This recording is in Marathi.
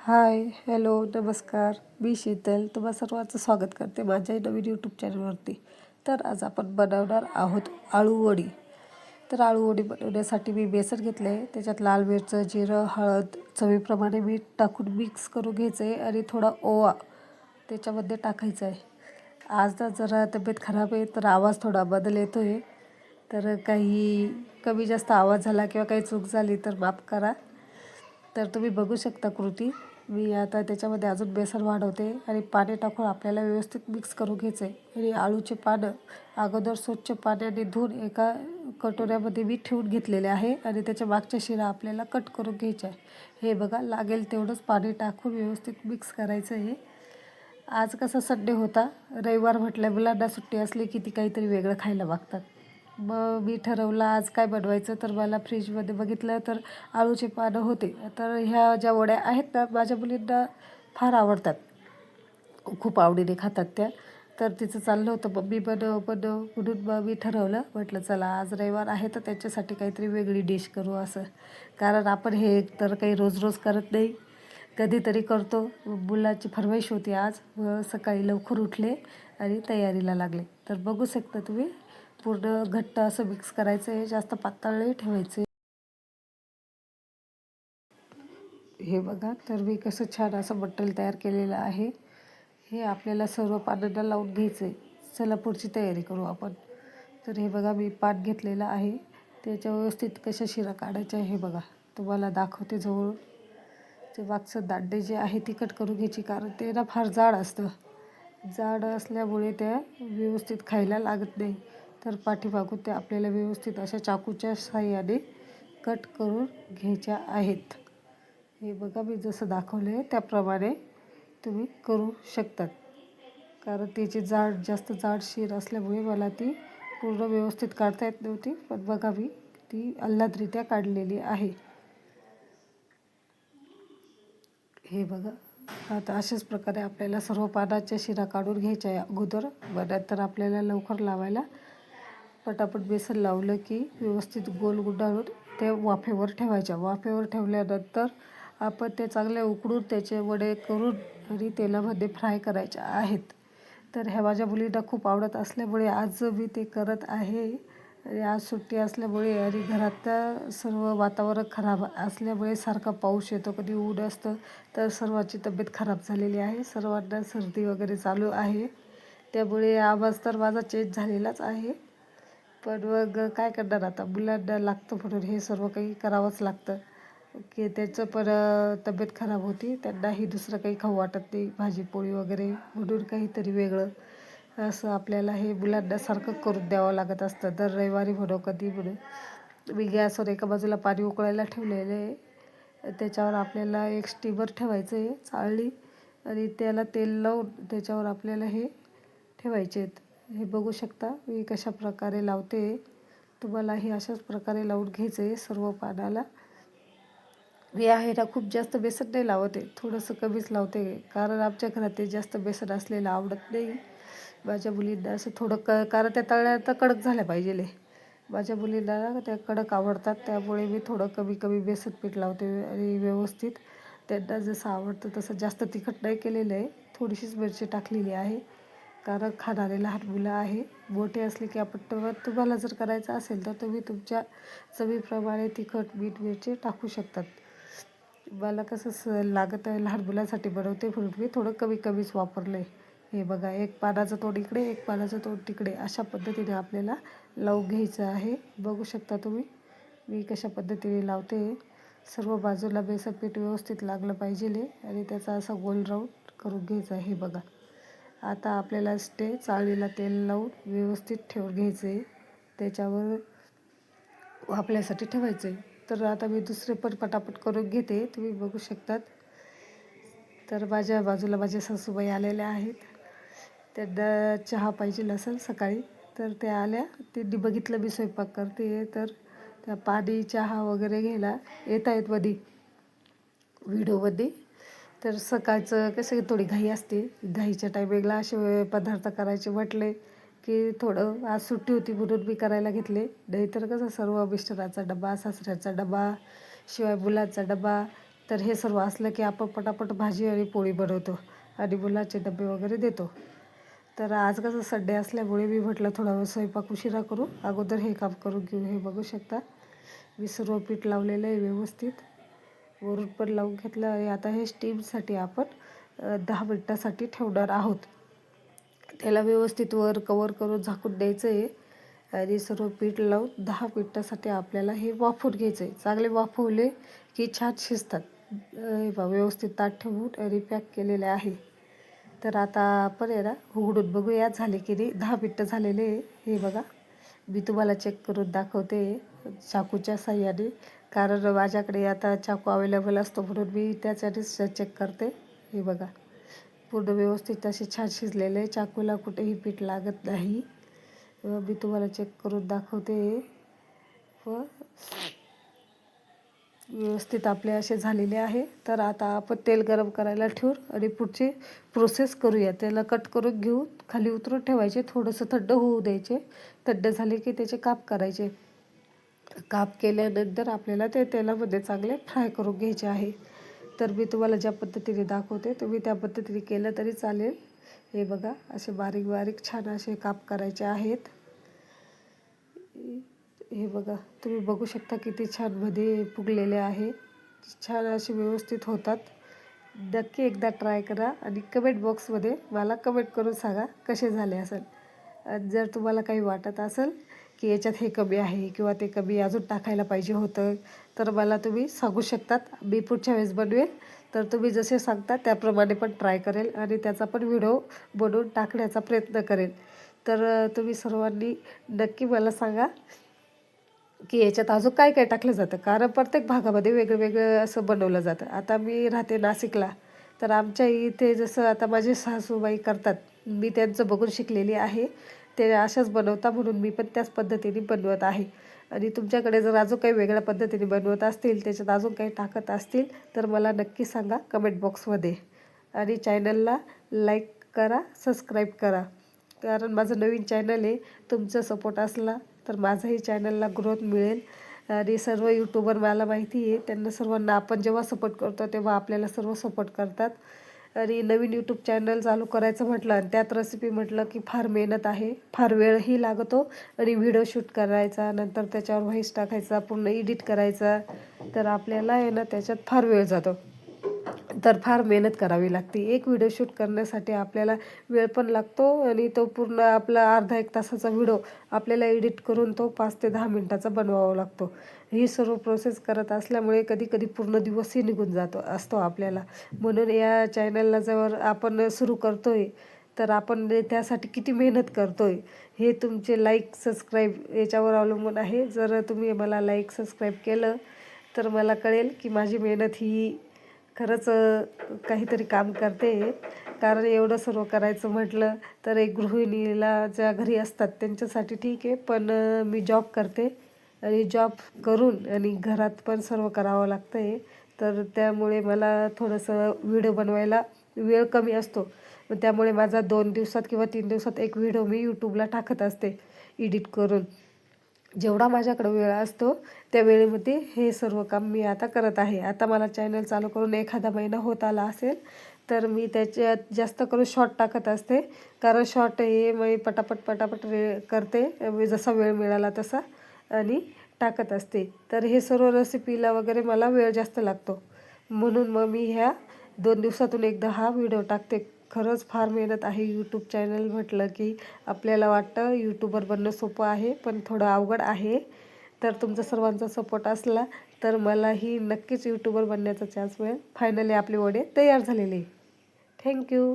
हाय हॅलो नमस्कार. मी शीतल. तुम्हा सर्वांचं स्वागत करते माझ्या नवीन यूट्यूब चॅनलवरती तर आज आपण बनवणार आहोत आळूवडी तर आळूवडी बनवण्यासाठी मी बेसन घेतलं आहे त्याच्यात लाल मिरचं जिरं हळद चवीप्रमाणे मीठ टाकून मिक्स करून घ्यायचं आहे आणि थोडा ओवा त्याच्यामध्ये टाकायचा आहे आज ना जरा तब्येत खराब आहे तर आवाज थोडा बदल येतो आहे तर काही कमी जास्त आवाज झाला किंवा काही चूक झाली तर माफ करा. तर तुम्ही बघू शकता कृती. मी आता त्याच्यामध्ये अजून बेसन वाढवते आणि पाणी टाकून आपल्याला व्यवस्थित मिक्स करून घ्यायचं आहे आणि आळूचे पानं अगोदर स्वच्छ पाण्याने धुवून एका कटोऱ्यामध्ये मी ठेवून घेतलेले आहे आणि त्याच्या मागच्या शिरा आपल्याला कट करून घ्यायच्या आहे हे बघा लागेल तेवढंच पाणी टाकून व्यवस्थित मिक्स करायचं आहे. आज कसा संडे होता? रविवार म्हटल्या मुलांना सुट्टी असली की ती काहीतरी वेगळं खायला मागतात मग मी ठरवलं आज काय बनवायचं? तर मला फ्रीजमध्ये बघितलं तर आळूचे पानं होते. तर ह्या ज्या वड्या आहेत ना माझ्या मुलींना फार आवडतात. खूप आवडीने खातात त्या. तर तिचं चाललं होतं मम्मी बनव बनव म्हणून मग मी ठरवलं. म्हटलं चला आज रविवार आहे तर त्याच्यासाठी काहीतरी वेगळी डिश करू असं. कारण आपण हे तर काही रोज रोज करत नाही. कधीतरी करतो. मुलाची फरमाईश होती आज. सकाळी लवकर उठले आणि तयारीला लागले. तर बघू शकता तुम्ही पूर्ण घट्ट असं मिक्स करायचं आहे जास्त पातळ नाही ठेवायचं. हे बघा तर मी कसं छान असं मटेरियल तयार केलेलं आहे. हे आपल्याला सर्व पानांना लावून घ्यायचं आहे. चला पुढची तयारी करू आपण. तर हे बघा मी पान घेतलेलं आहे. त्याच्या व्यवस्थित कशा शिरा काढायच्या हे बघा. तुम्हाला दाखवते जवळ ते मागचं दांडे जे आहे ती कट करून घ्यायची कारण ते ना फार जाड असतं. जाड असल्यामुळे त्या व्यवस्थित खायला लागत नाही. तर पाठीमागून ते आपल्याला व्यवस्थित अशा चाकूच्या साह्याने कट करून घ्यायच्या आहेत. हे बघा मी जसं दाखवलं आहे त्याप्रमाणे तुम्ही करू शकतात. कारण त्याची जाड जास्त जाड शिर असल्यामुळे मला ती पूर्ण व्यवस्थित काढता येत नव्हती. पण बघा मी ती अल्लादरित्या काढलेली आहे. हे बघा आता अशाच प्रकारे आपल्याला सर्व पानाच्या शिरा काढून घ्यायच्या आहे अगोदर नंतर आपल्याला लवकर लावायला पटापट बेसन लावलं की व्यवस्थित गोल गुंडाळून ते वाफेवर ठेवायच्या. वाफेवर ठेवल्यानंतर आपण ते चांगले उकडून त्याचे वडे करून आणि तेलामध्ये फ्राय करायच्या आहेत. तर ह्या माझ्या मुलींना खूप आवडत असल्यामुळे आज मी ते करत आहे. आणि आज सुट्टी असल्यामुळे आणि घरातलं सर्व वातावरण खराब असल्यामुळे सारखा पाऊस येतो कधी ऊन असतं तर सर्वांची तब्येत खराब झालेली आहे. सर्वांना सर्दी वगैरे चालू आहे. त्यामुळे आवाज तर माझा चेंज झालेलाच आहे. पण मग काय करणार आता? मुलांना लागतं म्हणून हे सर्व काही करावंच लागतं. की त्याचं पण तब्येत खराब होती. त्यांनाही दुसरं काही खाऊ वाटत नाही. भाजी पोळी वगैरे म्हणून काहीतरी वेगळं. असं आपल्याला हे मुलांना सारखं करून द्यावं लागत असतं. दर रविवारी म्हणो कधी म्हणून मी गॅसवर एका बाजूला पाणी उकळायला ठेवलेलं आहे. त्याच्यावर आपल्याला एक स्टीमर ठेवायचं आहे चाळणी. आणि त्याला तेल लावून त्याच्यावर आपल्याला हे ठेवायचे आहेत. हे बघू शकता मी कशा प्रकारे लावते. तुम्हाला हे अशाच प्रकारे लावून घ्यायचं आहे सर्व पानाला. मी आहे ना खूप जास्त बेसन नाही लावते थोडंसं कमीच लावते कारण आमच्या घरात ते जास्त बेसन असलेलं आवडत नाही. माझ्या मुलींना असं थोडं क कारण त्या तळ्या तर कडक झाल्या पाहिजे माझ्या मुलींना त्या कडक आवडतात त्यामुळे मी थोडं कमी कमी बेसन पीठ लावते आणि व्यवस्थित. त्यांना जसं आवडतं तसं जास्त तिखट नाही केलेलं आहे. थोडीशीच मिरची टाकलेली आहे. कारण खाणारे लहान मुलं आहे. मोठे असले की आपण तुम्हाला जर करायचं असेल तर तुम्ही तुमच्या चवीप्रमाणे तिखट मीठ मिरची टाकू शकतात. मला कसं स लागत आहे लहान मुलांसाठी बनवते म्हणून मी थोडं कमी कमीच वापरलं आहे हे बघा एक पानाचं तोंड इकडे एक पानाचं तोंड तिकडे. अशा पद्धतीने आपल्याला लावून घ्यायचं आहे. बघू शकता तुम्ही मी कशा पद्धतीने लावते. सर्व बाजूला बेसन पीठ व्यवस्थित लागलं पाहिजे आणि त्याचा असा गोल राऊंड करून घ्यायचा आहे. हे बघा. आता आपल्याला स्टे चाळीला तेल लावून व्यवस्थित ठेवून घ्यायचे त्याच्यावर आपल्यासाठी ठेवायचं आहे तर आता मी दुसरे पण पटापट करून घेते. तुम्ही बघू शकतात. तर माझ्या बाजूला माझ्या सासूबाई आलेल्या आहेत. त्यांना चहा पाहिजे असेल सकाळी तर त्या आल्या. त्यांनी बघितलं मी स्वयंपाक करते तर त्या पाणी चहा वगैरे घ्यायला येत आहेत मध्ये व्हिडिओमध्ये. तर सकाळचं कसं थोडी घाई असते. घाईच्या टायमिंगला असे पदार्थ करायचे म्हटले की थोडं आज सुट्टी होती म्हणून मी करायला घेतले. नाहीतर कसं सर्व मिस्टराचा डबा सासऱ्याचा डबा शिवाय मुलांचा डबा. तर हे सर्व असलं की आपण पटापट भाजी आणि पोळी बनवतो आणि मुलाचे डबे वगैरे देतो. तर आज कसं संडे असल्यामुळे मी म्हटलं थोडा वेळ स्वयंपाक उशिरा करू. अगोदर हे काम करून घेऊ हे बघू शकता. मी सर्व पीठ लावलेलं आहे व्यवस्थित. वरून पण लावून घेतलं आणि आता हे स्टीमसाठी आपण दहा मिनटासाठी ठेवणार आहोत. त्याला व्यवस्थित वर कवर करून झाकून द्यायचं आहे आणि सर्व पीठ लावून दहा मिनटासाठी आपल्याला हे वाफवून घ्यायचं आहे चांगले वाफवले की छान शिजतात. हे बा व्यवस्थित ताट ठेवून आणि पॅक केलेले आहे. तर आता आपण आहे ना उघडून बघूया. झाले की नाही? दहा मिनटं झालेले हे बघा मी तुम्हाला चेक करून दाखवते. चाकूच्या साह्याने कारण माझ्याकडे आता चाकू अवेलेबल असतो म्हणून मी त्याच्यानेच चेक करते. हे बघा. पूर्ण व्यवस्थित असे छान शिजलेले चाकूला कुठेही पीठ लागत नाही. मी तुम्हाला चेक करून दाखवते. व व्यवस्थित आपले असे झालेले आहे. तर आता आपण तेल गरम करायला ठेवून आणि पुढची प्रोसेस करूया. त्याला कट करून घेऊन खाली उतरून ठेवायचे. थोडंसं थंड होऊ द्यायचे. थंड झाले की त्याचे काप करायचे. काप केल्यानंतर आपल्याला ते तेलामध्ये चांगले फ्राय करून घ्यायचे आहे. तर मी तुम्हाला ज्या पद्धतीने दाखवते तुम्ही त्या पद्धतीने केलं तरी चालेल. हे बघा असे बारीक बारीक छान असे काप करायचे आहेत. हे बघा तुम्ही बघू शकता किती छानमध्ये फुगलेले आहे. छान असे व्यवस्थित होतात. नक्की एकदा ट्राय करा आणि कमेंट बॉक्समध्ये मला कमेंट करून सांगा कसे झाले असेल. आणि जर तुम्हाला काही वाटत असेल की याच्यात हे कमी आहे किंवा ते कमी अजून टाकायला पाहिजे होतं. तर मला तुम्ही सांगू शकतात. मी पुढच्या वेळेस बनवेल. तर तुम्ही जसे सांगता त्याप्रमाणे पण ट्राय करेल आणि त्याचा पण व्हिडिओ बनवून टाकण्याचा प्रयत्न करेल. तर तुम्ही सर्वांनी नक्की मला सांगा की याच्यात अजून काय काय टाकलं जातं? कारण प्रत्येक भागामध्ये वेगळं वेगळं असं बनवलं जातं. आता मी राहते नाशिकला. तर आमच्या इथे जसं आता माझे सासूबाई करतात. मी त्यांचं बघून शिकलेली आहे. ते अशाच बनवता म्हणून मी पण त्याच पद्धतीने बनवत आहे. आणि तुमच्याकडे जर अजून काही वेगळ्या पद्धतीने बनवत असतील त्याच्यात अजून काही टाकत असतील तर मला नक्की सांगा कमेंट बॉक्समध्ये आणि चॅनलला लाईक करा सबस्क्राईब करा. कारण माझं नवीन चॅनल आहे तुमचा सपोर्ट असला तर माझाही चॅनलला ग्रोथ मिळेल. आणि सर्व यूट्यूबर मला माहिती आहे त्यांना सर्वांना आपण जेव्हा सपोर्ट करतो तेव्हा आपल्याला सर्व सपोर्ट करतात. आणि नवीन यूट्यूब चॅनल चालू करायचं म्हटलं आणि त्यात रेसिपी म्हटलं की फार मेहनत आहे फार वेळही लागतो आणि व्हिडिओ शूट करायचा नंतर त्याच्यावर व्हॉईस टाकायचा पूर्ण एडिट करायचा तर आपल्याला आहे ना त्याच्यात फार वेळ जातो. तर फार मेहनत करावी लागते. एक व्हिडिओ शूट करण्यासाठी आपल्याला वेळ पण लागतो आणि तो पूर्ण आपला अर्धा एक तासाचा व्हिडिओ आपल्याला एडिट करून तो पाच ते दहा मिनटाचा बनवावा लागतो. ही सर्व प्रोसेस करत असल्यामुळे कधी कधी पूर्ण दिवसही निघून जातो असतो आपल्याला. म्हणून या चॅनलला जर आपण सुरू करतो आहे तर आपण त्यासाठी किती मेहनत करतो आहे हे तुमचे लाईक सबस्क्राईब याच्यावर अवलंबून आहे. जर तुम्ही मला लाईक सबस्क्राईब केलं तर मला कळेल की माझी मेहनत ही खरंच काहीतरी काम करते. कारण एवढं सर्व करायचं म्हटलं तर एक गृहिणीला ज्या घरी असतात त्यांच्यासाठी ठीक आहे. पण मी जॉब करते. आणि जॉब करून आणि घरात पण सर्व करावं लागतं आहे तर त्यामुळे मला थोडंसं व्हिडिओ बनवायला वेळ कमी असतो. त्यामुळे माझा दोन दिवसात किंवा तीन दिवसात एक व्हिडिओ मी यूट्यूबला टाकत असते. एडिट करून. जेवढा माझ्याकडे वेळ असतो त्या वेळेमध्ये हे सर्व काम मी आता करत आहे. आता मला चॅनल चालू करून एखादा महिना होत आला असेल तर मी त्याच्यात जास्त करून शॉर्ट टाकत असते. कारण शॉर्ट हे मी पटापट पटापट रे करते. म्हणजे जसा वेळ मिळाला तसा आणि टाकत असते. तर हे सर्व रेसिपीला वगैरे मला वेळ जास्त लागतो. म्हणून मग मी ह्या दोन दिवसातून एकदा हा व्हिडिओ टाकते. खरंच फार मेहनत आहे यूट्यूब चॅनल म्हटलं की आपल्याला वाटतं यूट्यूबर बनणं सोपं आहे पण थोडं अवघड आहे. तर तुमचा सर्वांचा सपोर्ट असला तर मलाही नक्कीच यूट्यूबर बनण्याचा चान्स मिळेल. फायनली आपले वडे तयार झालेले. थँक्यू